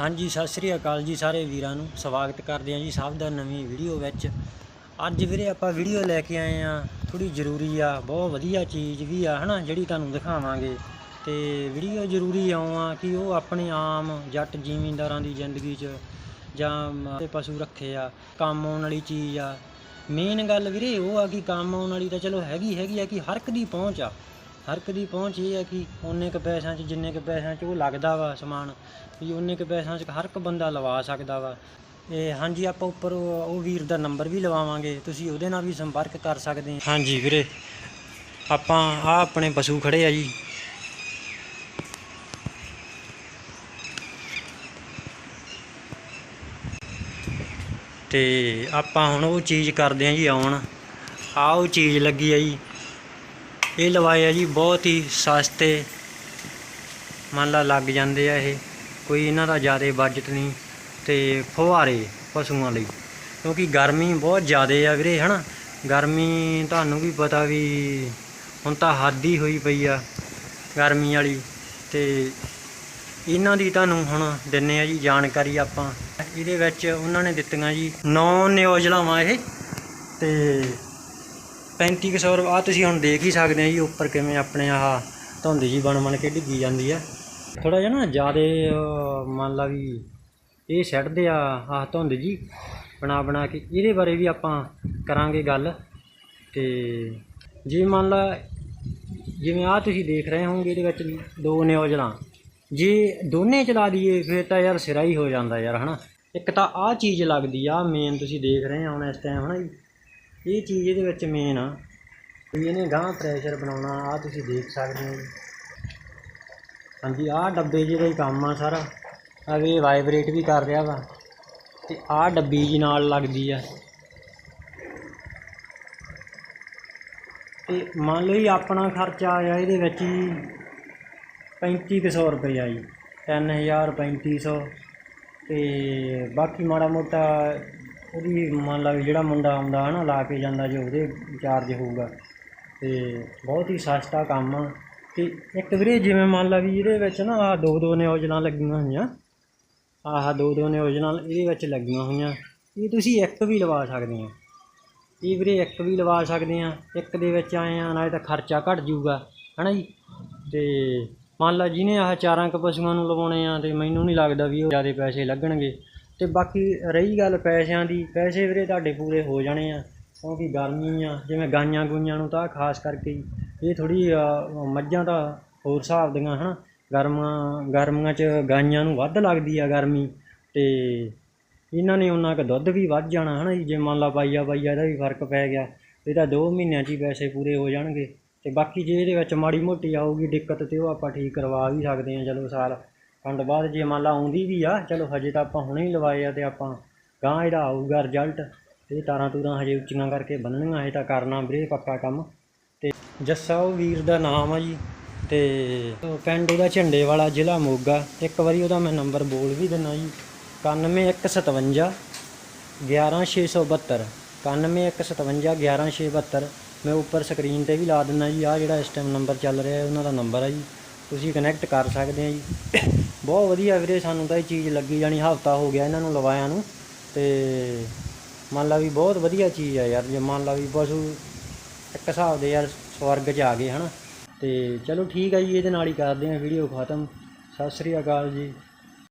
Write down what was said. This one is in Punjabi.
ਹਾਂਜੀ, ਸਤਿ ਸ੍ਰੀ ਅਕਾਲ ਜੀ ਸਾਰੇ ਵੀਰਾਂ ਨੂੰ। ਸਵਾਗਤ ਕਰਦੇ ਹਾਂ ਜੀ ਸਭ ਦਾ ਨਵੀਂ ਵੀਡੀਓ ਵਿੱਚ। ਅੱਜ ਵੀਰੇ ਆਪਾਂ ਵੀਡੀਓ ਲੈ ਕੇ ਆਏ ਆ ਥੋੜੀ ਜ਼ਰੂਰੀ ਆ, ਬਹੁਤ ਵਧੀਆ ਚੀਜ਼ ਵੀ ਆ, ਹਨਾ, ਜਿਹੜੀ ਤੁਹਾਨੂੰ ਦਿਖਾਵਾਂਗੇ। ਤੇ ਵੀਡੀਓ ਜ਼ਰੂਰੀ ਆਉਂ ਆ ਕਿ ਉਹ ਆਪਣੇ ਆਮ ਜੱਟ ਜ਼ਿਮੀਂਦਾਰਾਂ ਦੀ ਜ਼ਿੰਦਗੀ 'ਚ ਜਾਂ ਤੇ ਪਸ਼ੂ ਰੱਖੇ ਆ, ਕੰਮ ਆਉਣ ਵਾਲੀ ਚੀਜ਼ ਆ। ਮੇਨ ਗੱਲ ਵੀਰੇ ਉਹ ਆ ਕਿ ਕੰਮ ਆਉਣ ਵਾਲੀ ਤਾਂ ਚਲੋ ਹੈਗੀ ਹੈਗੀ ਆ ਕਿ ਹਰ ਇੱਕ ਦੀ ਪਹੁੰਚ ਆ। ਹਰ ਇੱਕ ਦੀ ਪਹੁੰਚ ਇਹ ਹੈ ਕਿ ਉਹਨੇ ਕ ਪੈਸਿਆਂ 'ਚ, ਜਿੰਨੇ ਕ ਪੈਸਿਆਂ 'ਚ ਉਹ ਲੱਗਦਾ ਵਾ ਸਮਾਨ, ਵੀ ਉਹਨੇ ਕ ਪੈਸਿਆਂ 'ਚ ਹਰ ਇੱਕ ਬੰਦਾ ਲਵਾ ਸਕਦਾ ਵਾ। ਇਹ ਹਾਂਜੀ, ਆਪਾਂ ਉੱਪਰ ਉਹ ਉਹ ਵੀਰ ਦਾ ਨੰਬਰ ਵੀ ਲਵਾਵਾਂਗੇ, ਤੁਸੀਂ ਉਹਦੇ ਨਾਲ ਵੀ ਸੰਪਰਕ ਕਰ ਸਕਦੇ ਹੋ। ਹਾਂਜੀ ਵੀਰੇ, ਆਪਾਂ ਆ ਆਪਣੇ ਪਸ਼ੂ ਖੜੇ ਆ ਜੀ। ਤੇ ਆਪਾਂ ਹੁਣ ਉਹ ਚੀਜ਼ ਕਰਦੇ ਆ ਜੀ ਆਉਣ। ਆ ਉਹ ਚੀਜ਼ ਲੱਗੀ ਆ ਜੀ। ਇਹ ਲਵਾਏ ਆ ਜੀ, ਬਹੁਤ ਹੀ ਸਸਤੇ ਮੰਨ ਲਾ ਲੱਗ ਜਾਂਦੇ ਆ ਇਹ। ਕੋਈ ਇਹਨਾਂ ਦਾ ਜ਼ਿਆਦਾ ਬਜਟ ਨਹੀਂ ਤੇ ਫੁਹਾਰੇ ਪਸ਼ੂਆਂ ਲਈ। ਕਿਉਂਕਿ ਗਰਮੀ ਬਹੁਤ ਜ਼ਿਆਦਾ ਆ ਵੀਰੇ, ਹਨਾ? ਗਰਮੀ ਤੁਹਾਨੂੰ ਵੀ ਪਤਾ ਵੀ ਹੁਣ ਤਾਂ ਹੱਦ ਹੀ ਹੋਈ ਪਈ ਆ ਗਰਮੀ ਵਾਲੀ। ਤੇ ਇਹਨਾਂ ਦੀ ਤੁਹਾਨੂੰ ਹੁਣ ਦਿੰਨੇ ਆ ਜੀ ਜਾਣਕਾਰੀ ਆਪਾਂ। ਇਹਦੇ ਵਿੱਚ ਉਹਨਾਂ ਨੇ ਦਿੱਤੀਆਂ ਜੀ ਨੌ ਨਿਯੋਜਨਾਵਾਂ ਇਹ। ਤੇ 3500 ਰੁਪਏ। ਆ ਤੁਸੀਂ ਹੁਣ ਦੇਖ ਹੀ ਸਕਦੇ ਆ ਜੀ, ਉੱਪਰ ਕਿਵੇਂ ਆਪਣੇ ਆਹ ਧੁੰਦ ਜੀ ਬਣ ਬਣ ਕੇ ਡਿੱਗੀ ਜਾਂਦੀ ਆ। ਥੋੜਾ ਜਿਹਾ ਨਾ ਜਿਆਦੇ ਮੰਨ ਲਾ ਵੀ ਇਹ ਛੱਡਦੇ ਆ, ਆਹ ਧੁੰਦ ਜੀ ਬਣਾ ਬਣਾ ਕੇ, ਇਹਦੇ ਬਾਰੇ ਵੀ ਆਪਾਂ ਕਰਾਂਗੇ ਗੱਲ। ਤੇ ਜੇ ਮੰਨ ਲਾ, ਜਿਵੇਂ ਆ ਤੁਸੀਂ ਦੇਖ ਰਹੇ ਹੋਵੋਗੇ ਇਹਦੇ ਵਿੱਚ ਦੋ ਨਿਓਜਲਾਂ ਜੇ ਦੋਨੇ ਚਲਾ ਦਈਏ, ਫਿਰ ਤਾਂ ਯਾਰ ਸਿਰਾ ਹੀ ਹੋ ਜਾਂਦਾ ਯਾਰ, ਹਨਾ। ਇੱਕ ਤਾਂ ਆਹ ਚੀਜ਼ ਲੱਗਦੀ ਆ ਮੇਨ ਤੁਸੀਂ ਦੇਖ ਰਹੇ ਹੋ ਹੁਣ ਇਸ ਟਾਈਮ ਹਨਾ ਜੀ। ਇਹ ਚੀਜ਼ ਇਹਦੇ ਵਿੱਚ ਮੇਨ ਆ। ਵੀ ਇਹਨੇ ਗਾਂ ਪ੍ਰੈਸ਼ਰ ਬਣਾਉਣਾ ਆ ਤੁਸੀਂ ਦੇਖ ਸਕਦੇ ਹੋ। ਜੀ ਹਾਂਜੀ, ਆਹ ਡੱਬੇ ਜਿਹਦਾ ਹੀ ਕੰਮ ਆ ਸਾਰਾ। ਆ ਵੀ ਵਾਈਬ੍ਰੇਟ ਵੀ ਕਰ ਰਿਹਾ ਵਾ। ਤੇ ਆਹ ਡੱਬੀ ਜੀ ਨਾਲ ਲੱਗਦੀ ਆ। ਤੇ ਮੰਨ ਲਓ ਜੀ ਆਪਣਾ ਖਰਚਾ ਆਇਆ ਇਹਦੇ ਵਿੱਚ ਹੀ 3500 ਰੁਪਏ ਜੀ। 3000 3500 ਤੇ ਬਾਕੀ ਮਾੜਾ ਮੋਟਾ ਉਹਦੀ ਮੰਨ ਲਾ ਵੀ ਜਿਹੜਾ ਮੁੰਡਾ ਆਉਂਦਾ ਹੈ ਨਾ ਲਾ ਕੇ ਜਾਂਦਾ ਜੋ ਉਹਦੇ ਚਾਰਜ ਹੋਊਗਾ। ਅਤੇ ਬਹੁਤ ਹੀ ਸਸਤਾ ਕੰਮ ਆ। ਅਤੇ ਇੱਕ ਵੀਰੇ ਜਿਵੇਂ ਮੰਨ ਲਾ ਵੀ ਇਹਦੇ ਵਿੱਚ ਨਾ ਆਹ ਦੋ ਦੋ ਨਿਯੋਜਨਾਂ ਲੱਗੀਆਂ ਹੋਈਆਂ। ਆਹ ਦੋ ਦੋ ਨਿਯੋਜਨਾਂ ਇਹਦੇ ਵਿੱਚ ਲੱਗੀਆਂ ਹੋਈਆਂ। ਇਹ ਤੁਸੀਂ ਇੱਕ ਵੀ ਲਵਾ ਸਕਦੇ ਆ ਇਹ ਵੀਰੇ ਇੱਕ ਵੀ ਲਵਾ ਸਕਦੇ ਆ। ਇੱਕ ਦੇ ਵਿੱਚ ਆਏ ਆ, ਨਾਲੇ ਤਾਂ ਖਰਚਾ ਘਟ ਜਾਊਗਾ। ਹਨਾ ਜੀ? ਤੇ ਮੰਨ ਲਾ ਜਿਹਨੇ ਆਹ ਚਾਰਾਂ ਕੁ ਪਸ਼ੂਆਂ ਨੂੰ ਲਵਾਉਣੇ ਆ, ਤੇ ਮੈਨੂੰ ਨਹੀਂ ਲੱਗਦਾ ਵੀ ਉਹ ਜ਼ਿਆਦਾ ਪੈਸੇ ਲੱਗਣਗੇ। ਅਤੇ ਬਾਕੀ ਰਹੀ ਗੱਲ ਪੈਸਿਆਂ ਦੀ, ਪੈਸੇ ਵੀਰੇ ਤੁਹਾਡੇ ਪੂਰੇ ਹੋ ਜਾਣੇ ਆ, ਕਿਉਂਕਿ ਗਰਮੀ ਆ, ਜਿਵੇਂ ਗਾਈਆਂ ਗੁਈਆਂ ਨੂੰ ਤਾਂ ਖਾਸ ਕਰਕੇ ਹੀ, ਇਹ ਥੋੜ੍ਹੀ ਮੱਝਾਂ ਤਾਂ ਹੋਰ ਹਿਸਾਬ ਦੀਆਂ, ਹਨਾ, ਗਰਮਾਂ, ਗਰਮੀਆਂ 'ਚ ਗਾਈਆਂ ਨੂੰ ਵੱਧ ਲੱਗਦੀ ਆ ਗਰਮੀ ਅਤੇ ਇਹਨਾਂ ਨੇ ਉਹਨਾਂ ਕੁ ਦੁੱਧ ਵੀ ਵੱਧ ਜਾਣਾ, ਹਨਾ ਜੀ, ਜੇ ਮੰਨ ਲਾ ਪਾਈਆ ਪਾਈਆ ਇਹਦਾ ਵੀ ਫ਼ਰਕ ਪੈ ਗਿਆ, ਇਹ ਤਾਂ ਦੋ ਮਹੀਨਿਆਂ 'ਚ ਹੀ ਪੈਸੇ ਪੂਰੇ ਹੋ ਜਾਣਗੇ ਅਤੇ ਬਾਕੀ ਜੇ ਇਹਦੇ ਵਿੱਚ ਮਾੜੀ ਮੋਟੀ ਆਊਗੀ, ਦਿੱਕਤ ਤਾਂ ਉਹ ਆਪਾਂ ਠੀਕ ਕਰਵਾ ਵੀ ਸਕਦੇ ਹਾਂ ਚਲੋ ਸਾਲ ਖੰਡ ਬਾਅਦ ਜੇ ਮੰਨ ਲਾ ਆਉਂਦੀ ਵੀ ਆ, ਚਲੋ ਹਜੇ ਤਾਂ ਆਪਾਂ ਹੁਣੇ ਹੀ ਲਵਾਏ ਆ ਤੇ ਆਪਾਂ ਗਾਂ ਇਹਦਾ ਆਊਗਾ ਰਿਜ਼ਲਟ ਇਹ ਤਾਰਾਂ ਤੂਰਾਂ ਹਜੇ ਉੱਚੀਆਂ ਕਰਕੇ ਬੰਨਣੀਆਂ ਹਜੇ ਤਾਂ ਕਰਨਾ ਵੀਰੇ, ਪੱਕਾ ਕੰਮ। ਤੇ ਜੱਸਾ ਉਹ ਵੀਰ ਦਾ ਨਾਮ ਆ ਜੀ, ਤੇ ਪਿੰਡ ਉਹਦਾ ਝੰਡੇ ਵਾਲਾ ਜ਼ਿਲ੍ਹਾ ਮੋਗਾ। ਇੱਕ ਵਾਰੀ ਉਹਦਾ ਮੈਂ ਨੰਬਰ ਬੋਲ ਵੀ ਦਿੰਦਾ ਜੀ। 9157 11672 9157 11672 ਮੈਂ ਉੱਪਰ ਸਕਰੀਨ ਤੇ ਵੀ ਲਾ ਦਿੰਦਾ ਜੀ ਆ ਜਿਹੜਾ ਇਸ ਟਾਈਮ ਨੰਬਰ ਚੱਲ ਰਿਹਾ ਉਹਨਾਂ ਦਾ ਨੰਬਰ ਆ ਜੀ। ਤੁਸੀਂ ਕਨੈਕਟ ਕਰ ਸਕਦੇ ਆ ਜੀ। ਬਹੁਤ ਵਧੀਆ ਵੀਰੇ, ਸਾਨੂੰ ਤਾਂ ਇਹ ਚੀਜ਼ ਲੱਗੀ ਜਾਣੀ, ਹਫਤਾ ਹੋ ਗਿਆ ਇਹਨਾਂ ਨੂੰ ਲਵਾਇਆ ਨੂੰ। ਤੇ ਮੰਨ ਲਾ ਵੀ ਬਹੁਤ ਵਧੀਆ ਚੀਜ਼ ਆ ਯਾਰ, ਜੇ ਮੰਨ ਲਾ ਵੀ ਪਸ਼ੂ ਇੱਕ ਹਿਸਾਬ ਦੇ ਯਾਰ ਸਵਰਗ 'ਚ ਆ ਗਏ, ਹਨਾ। ਤੇ ਚਲੋ ਠੀਕ ਆ ਜੀ, ਇਹਦੇ ਨਾਲ ਹੀ ਕਰਦੇ ਆ ਵੀਡੀਓ ਖਤਮ। ਸਤਿ ਸ੍ਰੀ ਅਕਾਲ ਜੀ।